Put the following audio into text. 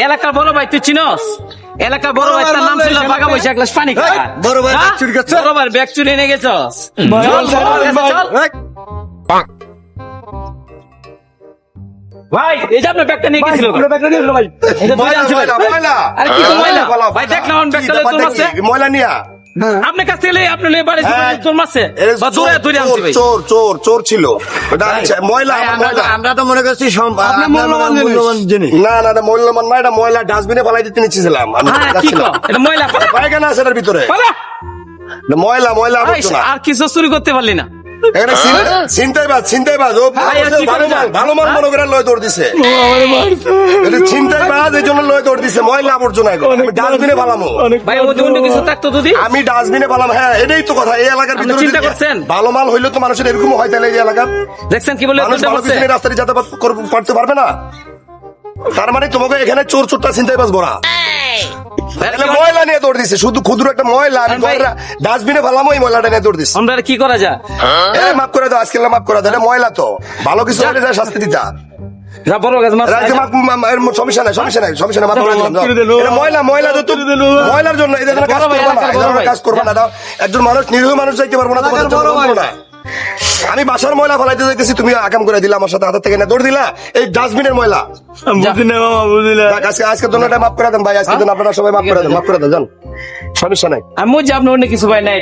এলাকার বড় ভাই তুই চিনস? এলাকার বড় ভাই তার নাম ছিল বাঘা বৈশা এক গ্লাস পানি খাওয়া বড় ভাই হ্যাঁ? চুরি করছ? বড় ভাই ব্যাগ চুরি এনে গেছো ভাই এই যে আপনার ব্যাগটা নিয়ে গেছিল এটা দুই ময়লা, আনছিল। ময়লা, ময়লা। আরে কি ময়লা? বলো, ভাই দেখলাম আমার ব্যাগটা লয়ে। কি? ময়লা নিয়া। আপনার কাছ থেকে আপনি লয়ে বাড়ি হ্যাঁ। তোর মারছে? বা দূরে দূরে আনছি ভাই। চোর চোর চোর ছিল। ওটা ময়লা ময়লা। আমরা তো মনে করছি আপনার মূল্যবান জিনিস। না না এটা মূল্যবান না এটা ময়লা ডাস্টবিনে ফেলাই দিতে নিচ্ছিলাম। আমি হ্যাঁ কি যাচ্ছিলাম। কো এটা ময়লা। পায়খানা আছে এটার ভিতরে। ময়লা ময়লা আর কিছু চুরি করতে পারলি না। এখানে বাজ ও কি ভালো মাল ভালো মাল মনে করে লয় দৌড় দিছে। এটা এই জন্য লয় দৌড় দিছে। ময়লা আবর্জনা এগুলো। আমি ডাস্টবিনে ফালামো ভাই ওদের অন্য কিছু থাকতো যদি? আমি ডাস্টবিনে ফালাম হ্যাঁ এটাই তো কথা। এই এলাকার ভিতরে চিন্তা করছেন? ভালো মাল হইলে তো মানুষের এরকম হয় তাহলে এই এলাকার। দেখছেন কি বলে মানুষ ভালো করছে? কিছু রাস্তায় যাতায়াত কর- করতে পারবে না? তার মানে তোমাকে এখানে চোর চোরটা চিন্তাই বাজ ভরা তাহলে ময়লা নিয়ে দৌড় দিছে শুধু ক্ষুদ্র একটা ময়লা আমি ভাই- ডাস্টবিনে ফেলাম ওই ময়লাটা নিয়ে দৌড় দিছে। আমরা কি করা যায়? এ মাফ করে দাও আজকে মাফ করে দাও ময়লা তো। ভালো কিছু হলে যা শাস্তি দিতা। সমস্যা নাই সমস্যা নাই সমস্যা নাই ময়লা ময়লা যত ময়লার জন্য কাজ করবা না। কাজ করবা না দাও। একজন মানুষ নিরীহ মানুষ যাইতে পারব না। আমি বাসার ময়লা ফেলাইতে যাইতেছি তুমি আকাম করে দিলা আমার সাথে হাতের থেকে না দৌড় দিলা? এই ডাস্টবিনের ময়লা। বুঝি না মামা বুঝি না যাক, আজকে আজকের জন্য মাফ করে দেন ভাই আজকে জন্য আপনারা সবাই মাফ করে দেন মাফ করে দেন সমস্যা নাই। আমি যাব আপনি অন্য কিছু ভাই না।